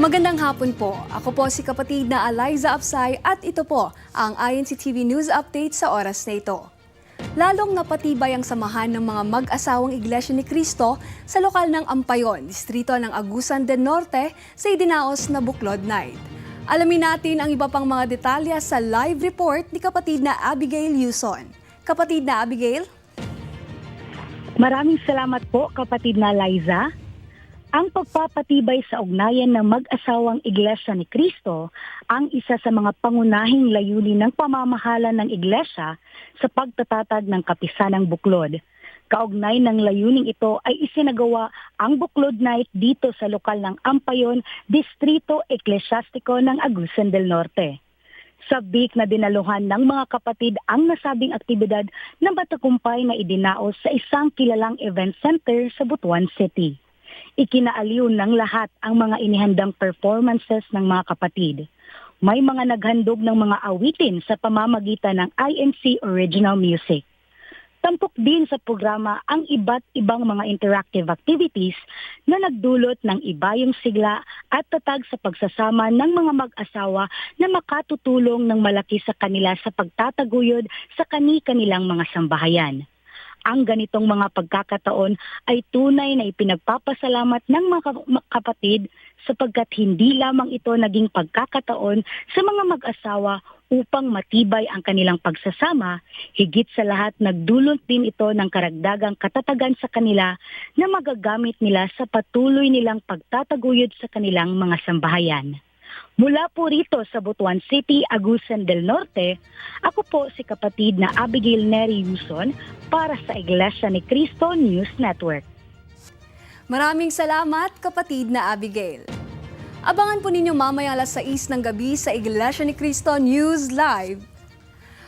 Magandang hapon po. Ako po si kapatid na Eliza Apsay at ito po ang INC TV News Update sa oras na ito. Lalong napatibay ang samahan ng mga mag-asawang Iglesia ni Cristo sa lokal ng Ampayon, distrito ng Agusan del Norte sa idinaos na Buklod Night. Alamin natin ang iba pang mga detalya sa live report ni kapatid na Abigail Yuson. Kapatid na Abigail? Maraming salamat po kapatid na Liza. Ang pagpapatibay sa ugnayan ng mag-asawang Iglesia ni Cristo ang isa sa mga pangunahing layunin ng pamamahala ng Iglesia sa pagtatatag ng kapisanang buklod. Kaugnay ng layuning ito ay isinagawa ang Buklod Night dito sa lokal ng Ampayon, Distrito Eklesiastiko ng Agusan del Norte. Sabik na dinaluhan ng mga kapatid ang nasabing aktibidad na matagumpay na idinaos sa isang kilalang event center sa Butuan City. Ikinaaliw ng lahat ang mga inihandang performances ng mga kapatid. May mga naghandog ng mga awitin sa pamamagitan ng INC Original Music. Tampok din sa programa ang iba't ibang mga interactive activities na nagdulot ng ibayong sigla at tatag sa pagsasama ng mga mag-asawa na makatutulong ng malaki sa kanila sa pagtataguyod sa kani-kanilang mga sambahayan. Ang ganitong mga pagkakataon ay tunay na ipinagpapasalamat ng mga ka- kapatid sapagkat hindi lamang ito naging pagkakataon sa mga mag-asawa upang matibay ang kanilang pagsasama, higit sa lahat nagdulot din ito ng karagdagang katatagan sa kanila na magagamit nila sa patuloy nilang pagtataguyod sa kanilang mga sambahayan. Mula po rito sa Butuan City, Agusan del Norte, ako po si kapatid na Abigail Neri Yuson para sa Iglesia ni Cristo News Network. Maraming salamat, kapatid na Abigail. Abangan po ninyo mamaya alas 6 ng gabi sa Iglesia ni Cristo News Live.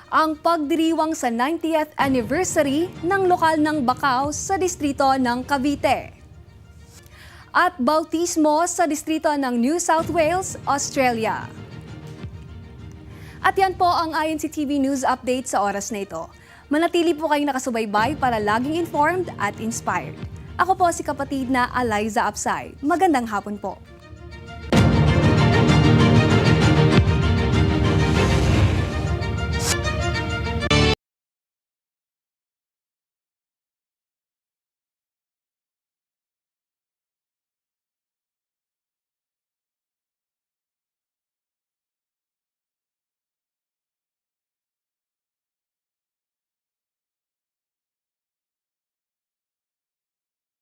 Ang pagdiriwang sa 90th anniversary ng lokal ng Bacau sa distrito ng Cavite. At bautismo sa distrito ng New South Wales, Australia. At yan po ang INC TV News Update sa oras na ito. Manatili po kayong nakasubaybay para laging informed at inspired. Ako po si kapatid na Eliza Apsay. Magandang hapon po.